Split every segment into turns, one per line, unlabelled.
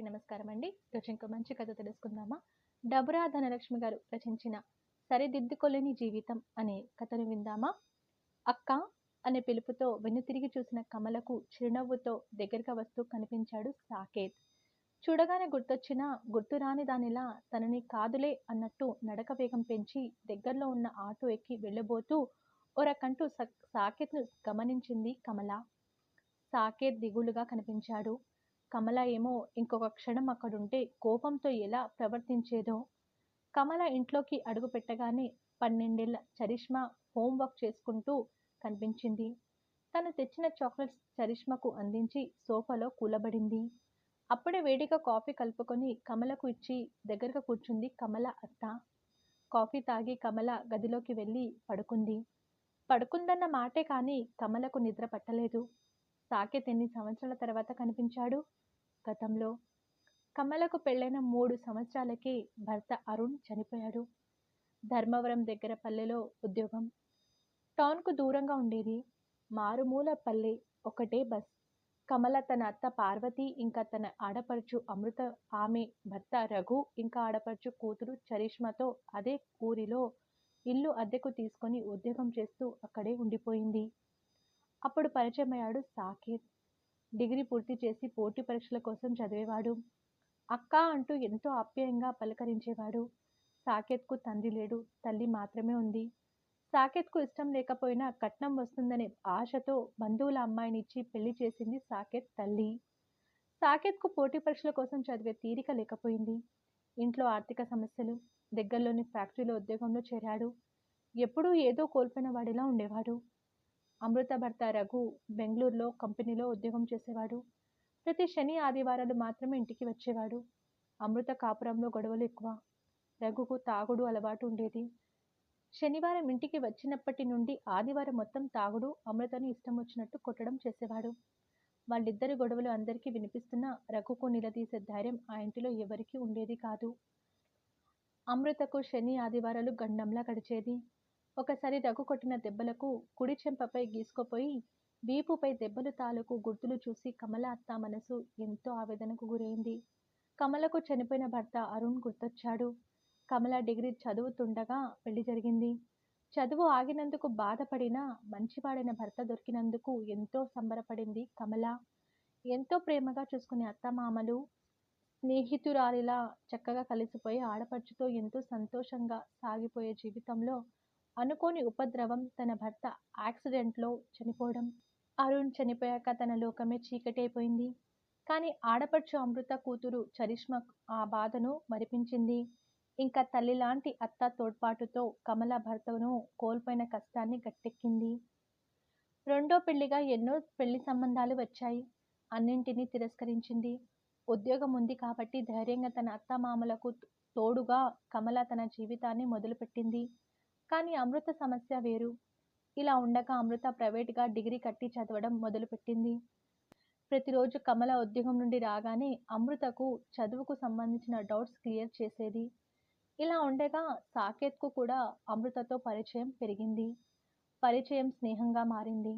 అందరికీ నమస్కారం అండి రోజు ఇంకో మంచి కథ తెలుసుకుందామా? డబురా ధనలక్ష్మి గారు రచించిన సరిదిద్దుకోలేని జీవితం అనే కథను విందామా? అక్క అనే పిలుపుతో వెన్నుతిరిగి చూసిన కమలకు చిరునవ్వుతో దగ్గరగా వస్తూ కనిపించాడు సాకేత్. చూడగానే గుర్తొచ్చిన గుర్తురాని దానిలా తనని కాదులే అన్నట్టు నడక వేగం పెంచి దగ్గరలో ఉన్న ఆటో ఎక్కి వెళ్ళబోతూ ఒరకంటూ సాకేత్ను గమనించింది కమల. సాకేత్ దిగులుగా కనిపించాడు. కమల ఏమో ఇంకొక క్షణం అక్కడుంటే కోపంతో ఎలా ప్రవర్తించేదో. కమల ఇంట్లోకి అడుగు పెట్టగానే పన్నెండేళ్ళ చరిష్మా హోంవర్క్ చేసుకుంటూ కనిపించింది. తను తెచ్చిన చాక్లెట్స్ చరిష్మకు అందించి సోఫాలో కూలబడింది. అప్పుడే వేడిగా కాఫీ కలుపుకొని కమలకు ఇచ్చి దగ్గరగా కూర్చుంది కమల అత్త. కాఫీ తాగి కమల గదిలోకి వెళ్ళి పడుకుంది. పడుకుందన్న మాటే కానీ కమలకు నిద్ర పట్టలేదు. సాకేత్ ఎన్ని సంవత్సరాల తర్వాత కనిపించాడు? గతంలో. కమలకు పెళ్ళైన మూడు సంవత్సరాలకే భర్త అరుణ్ చనిపోయాడు. ధర్మవరం దగ్గర పల్లెలో ఉద్యోగం. టౌన్కు దూరంగా ఉండేది. మారుమూల పల్లె ఒకటే బస్. కమల తన అత్త పార్వతి ఇంకా తన ఆడపడుచు అమృత ఆమె భర్త రఘు ఇంకా ఆడపడుచు కూతురు చరిష్మతో అదే ఊరిలో ఇల్లు అద్దెకు తీసుకొని ఉద్యోగం చేస్తూ అక్కడే ఉండిపోయింది. అప్పుడు పరిచయమయ్యాడు సాకేత్. డిగ్రీ పూర్తి చేసి పోటీ పరీక్షల కోసం చదివేవాడు. అక్క అంటూ ఎంతో ఆప్యాయంగా పలకరించేవాడు. సాకేత్కు తండ్రి లేడు తల్లి మాత్రమే ఉంది. సాకేత్కు ఇష్టం లేకపోయినా కట్నం వస్తుందనే ఆశతో బంధువుల అమ్మాయినిచ్చి పెళ్ళి చేసింది సాకేత్ తల్లి. సాకేత్కు పోటీ పరీక్షల కోసం చదివే తీరిక లేకపోయింది. ఇంట్లో ఆర్థిక సమస్యలు దగ్గరలోని ఫ్యాక్టరీలో ఉద్యోగంలో చేరాడు. ఎప్పుడూ ఏదో కోల్పోయిన వాడిలా ఉండేవాడు. అమృత భర్త రఘు బెంగళూరులో కంపెనీలో ఉద్యోగం చేసేవాడు. ప్రతి శని ఆదివారాలు మాత్రమే ఇంటికి వచ్చేవాడు. అమృత కాపురంలో గొడవలు ఎక్కువ. రఘుకు తాగుడు అలవాటు ఉండేది. శనివారం ఇంటికి వచ్చినప్పటి నుండి ఆదివారం మొత్తం తాగుడు అమృతను ఇష్టం వచ్చినట్టు కొట్టడం చేసేవాడు. వాళ్ళిద్దరి గొడవలు అందరికీ వినిపిస్తున్నా రఘుకు నిలదీసే ధైర్యం ఆ ఇంటిలో ఎవరికీ ఉండేది కాదు. అమృతకు శని ఆదివారాలు గండంలా గడిచేది. ఒకసారి రఘు కొట్టిన దెబ్బలకు కుడి చెంపపై గీసుకుపోయి వీపుపై దెబ్బలు తాలూకు గుర్తులు చూసి కమల అత్త మనసు ఎంతో ఆవేదనకు గురైంది. కమలకు చనిపోయిన భర్త అరుణ్ గుర్తొచ్చాడు. కమల డిగ్రీ చదువుతుండగా పెళ్ళి జరిగింది. చదువు ఆగినందుకు బాధపడిన మంచివాడైన భర్త దొరికినందుకు ఎంతో సంబరపడింది కమల. ఎంతో ప్రేమగా చూసుకునే అత్తమామలు స్నేహితురాలిలా చక్కగా కలిసిపోయి ఆడపడుచుతో ఎంతో సంతోషంగా సాగిపోయే జీవితంలో అనుకోని ఉపద్రవం తన భర్త యాక్సిడెంట్లో చనిపోవడం. అరుణ్ చనిపోయాక తన లోకమే చీకటైపోయింది. కానీ ఆడపడుచు అమృత కూతురు చరిష్మ ఆ బాధను మరిపించింది. ఇంకా తల్లి లాంటి అత్త తోడ్పాటుతో కమల భర్తను కోల్పోయిన కష్టాన్ని గట్టెక్కింది. రెండో పెళ్ళిగా ఎన్నో పెళ్ళి సంబంధాలు వచ్చాయి. అన్నింటినీ తిరస్కరించింది. ఉద్యోగం ఉంది కాబట్టి ధైర్యంగా తన అత్తమామలకు తోడుగా కమల తన జీవితాన్ని మొదలుపెట్టింది. కానీ అమృత సమస్య వేరు. ఇలా ఉండగా అమృత ప్రైవేట్గా డిగ్రీ కట్టి చదవడం మొదలుపెట్టింది. ప్రతిరోజు కమల ఉద్యోగం నుండి రాగానే అమృతకు చదువుకు సంబంధించిన డౌట్స్ క్లియర్ చేసేది. ఇలా ఉండగా సాకేత్కు కూడా అమృతతో పరిచయం పెరిగింది. పరిచయం స్నేహంగా మారింది.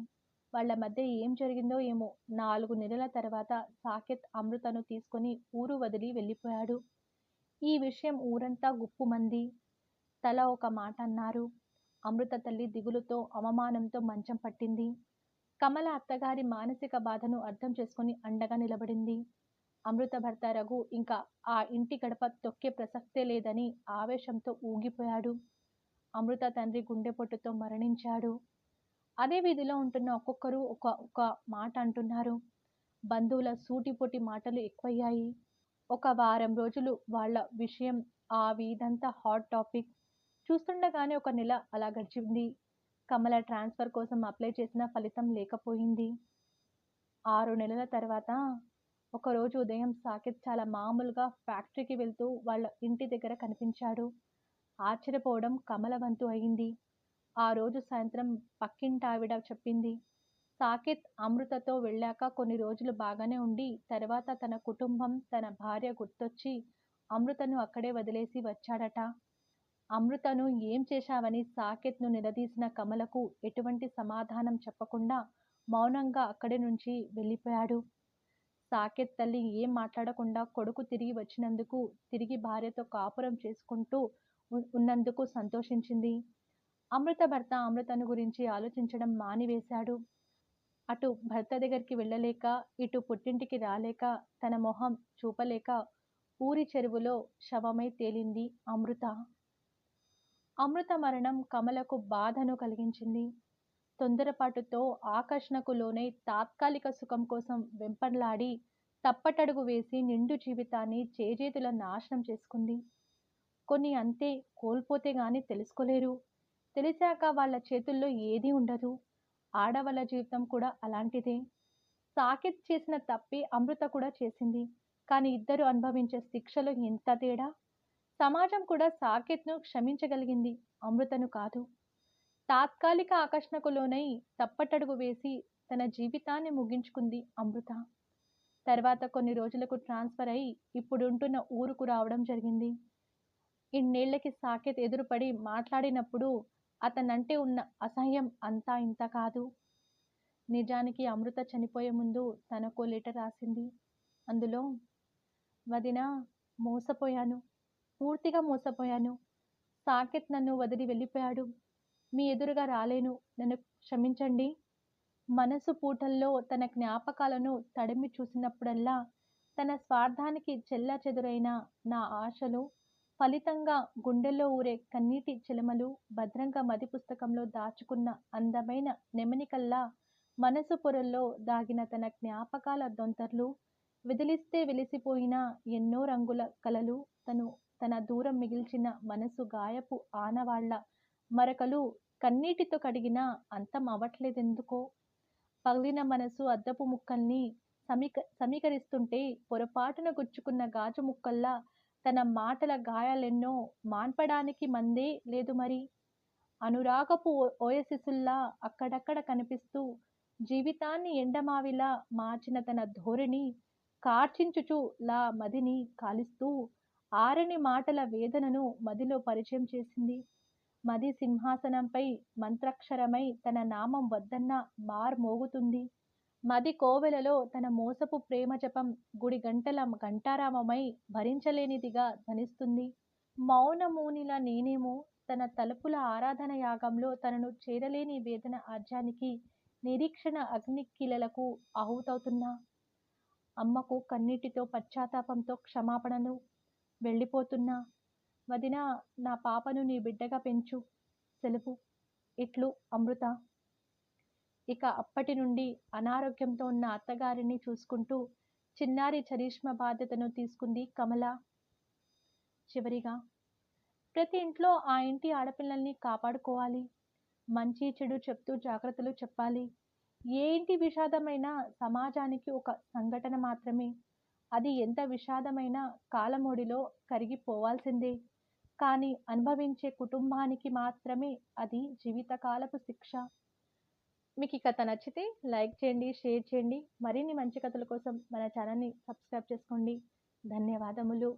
వాళ్ళ మధ్య ఏం జరిగిందో ఏమో నాలుగు నెలల తర్వాత సాకేత్ అమృతను తీసుకొని ఊరు వదిలి వెళ్ళిపోయాడు. ఈ విషయం ఊరంతా గుప్పుమంది. తల ఒక మాట అన్నారు. అమృత తల్లి దిగులుతో అవమానంతో మంచం పట్టింది. కమల అత్తగారి మానసిక బాధను అర్థం చేసుకుని అండగా నిలబడింది. అమృత భర్త రఘు ఇంకా ఆ ఇంటి గడప తొక్కే ప్రసక్తే లేదని ఆవేశంతో ఊగిపోయాడు. అమృత తండ్రి గుండెపొట్టుతో మరణించాడు. అదే వీధిలో ఉంటున్న ఒక్కొక్కరు ఒక ఒక మాట అంటున్నారు. బంధువుల సూటిపోటి మాటలు ఎక్కువయ్యాయి. ఒక వారం రోజులు వాళ్ళ విషయం ఆ వీధంతా హాట్ టాపిక్ చూస్తుండగానే ఒక నెల అలా గడిచింది. కమల ట్రాన్స్ఫర్ కోసం అప్లై చేసిన ఫలితం లేకపోయింది. ఆరు నెలల తర్వాత ఒకరోజు ఉదయం సాకిత్ చాలా మామూలుగా ఫ్యాక్టరీకి వెళ్తూ వాళ్ళ ఇంటి దగ్గర కనిపించాడు. ఆశ్చర్యపోవడం కమల వంతు అయింది. ఆ రోజు సాయంత్రం పక్కింటావిడ చెప్పింది సాకిత్ అమృతతో వెళ్ళాక కొన్ని రోజులు బాగానే ఉండి తర్వాత తన కుటుంబం తన భార్య గుర్తొచ్చి అమృతను అక్కడే వదిలేసి వచ్చాడట. అమృతను ఏం చేశావని సాకెట్ను నిలదీసిన కమలకు ఎటువంటి సమాధానం చెప్పకుండా మౌనంగా అక్కడి నుంచి వెళ్ళిపోయాడు. సాకెత్ తల్లి ఏం మాట్లాడకుండా కొడుకు తిరిగి వచ్చినందుకు తిరిగి భార్యతో కాపురం చేసుకుంటూ ఉన్నందుకు సంతోషించింది. అమృత భర్త అమృతను గురించి ఆలోచించడం మానివేశాడు. అటు భర్త దగ్గరికి వెళ్ళలేక ఇటు పుట్టింటికి రాలేక తన మొహం చూపలేక ఊరి చెరువులో శవమై తేలింది అమృత. అమృత మరణం కమలకు బాధను కలిగించింది. తొందరపాటుతో ఆకర్షణకు లోనై తాత్కాలిక సుఖం కోసం వెంపర్లాడి తప్పటడుగు వేసి నిండు జీవితాన్ని చేజేతుల నాశనం చేసుకుంది. కొన్ని అంతే కోల్పోతే గాని తెలుసుకోలేరు. తెలిసాక వాళ్ళ చేతుల్లో ఏదీ ఉండదు. ఆడవాళ్ళ జీవితం కూడా అలాంటిదే. సాకిత్ చేసిన తప్పి అమృత కూడా చేసింది. కానీ ఇద్దరు అనుభవించే శిక్షలో ఎంత తేడా? సమాజం కూడా సాకేత్ను క్షమించగలిగింది. అమృతను కాదు. తాత్కాలిక ఆకర్షణకు లోనై తప్పటడుగు వేసి తన జీవితాన్ని ముగించుకుంది అమృత. తర్వాత కొన్ని రోజులకు ట్రాన్స్ఫర్ అయి ఇప్పుడుంటున్న ఊరుకు రావడం జరిగింది. ఇన్నేళ్ళకి సాకేత్ ఎదురుపడి మాట్లాడినప్పుడు అతనంటే ఉన్న అసహ్యం అంతా ఇంత కాదు. నిజానికి అమృత చనిపోయే ముందు తనకో లెటర్ రాసింది. అందులో వదిన మోసపోయాను. పూర్తిగా మోసపోయాను. సాకేత్ నన్ను వదిలి వెళ్ళిపోయాడు. మీ ఎదురుగా రాలేను. నన్ను క్షమించండి. మనసు పూటల్లో తన జ్ఞాపకాలను తడిమి చూసినప్పుడల్లా తన స్వార్థానికి చెల్ల చెదురైన నా ఆశలు ఫలితంగా గుండెల్లో ఊరే కన్నీటి చిలమలు భద్రంగా మది పుస్తకంలో దాచుకున్న అందమైన నెమనికల్లా మనసు పొరల్లో దాగిన తన జ్ఞాపకాల దొంతర్లు విదిలిస్తే వెలిసిపోయిన ఎన్నో రంగుల కలలు తను తన దూరం మిగిల్చిన మనసు గాయపు ఆనవాళ్ళ మరకలు కన్నీటితో కడిగిన అంతం అవ్వట్లేదెందుకో? పగిలిన మనసు అద్దపు ముక్కల్ని సమీక సమీకరిస్తుంటే పొరపాటున గుచ్చుకున్న గాజు ముక్కల్లా తన మాటల గాయాలెన్నో మాన్పడానికి మందే లేదు మరి. అనురాగపు ఓయసిసుల్లా అక్కడక్కడ కనిపిస్తూ జీవితాన్ని ఎండమావిలా మార్చిన తన ధోరణి కార్చించుచు లా మదిని కాలిస్తూ ఆరని మాటల వేదనను మదిలో పరిచయం చేసింది. మది సింహాసనంపై మంత్రాక్షరమై తన నామం వద్దన్న మార్ మోగుతుంది. మది కోవెలలో తన మోసపు ప్రేమ జపం గుడి గంటల గంటారామమై భరించలేనిదిగా ధ్వనిస్తుంది. మౌనమూనిల నేనేమో తన తలుపుల ఆరాధన యాగంలో తనను చేరలేని వేదన ఆర్జానికి నిరీక్షణ అగ్నికిలలకు ఆహుతవుతున్నా. అమ్మకు కన్నీటితో పశ్చాత్తాపంతో క్షమాపణను వెళ్ళిపోతున్నా. వదిన నా పాపను నీ బిడ్డగా పెంచు. సెలవు. ఇట్లు అమృత. ఇక అప్పటి నుండి అనారోగ్యంతో ఉన్న అత్తగారిని చూసుకుంటూ చిన్నారి చరిష్మ బాధ్యతను తీసుకుంది కమల. చివరిగా ప్రతి ఇంట్లో ఆ ఇంటి ఆడపిల్లల్ని కాపాడుకోవాలి. మంచి చెడు చెప్తూ జాగ్రత్తలు చెప్పాలి. ఏ ఇంటి విషాదమైన సమాజానికి ఒక సంఘటన మాత్రమే. అది ఎంత విషాదమైన కాలమొడిలో కరిగిపోవాల్సిందే? కానీ అనుభవించే కుటుంబానికి మాత్రమే అది జీవితకాలపు శిక్ష. మీకు ఈ కథ నచ్చితే లైక్ చేయండి షేర్ చేయండి. మరిన్ని మంచి కథల కోసం మన ఛానల్ని సబ్స్క్రైబ్ చేసుకోండి. ధన్యవాదములు.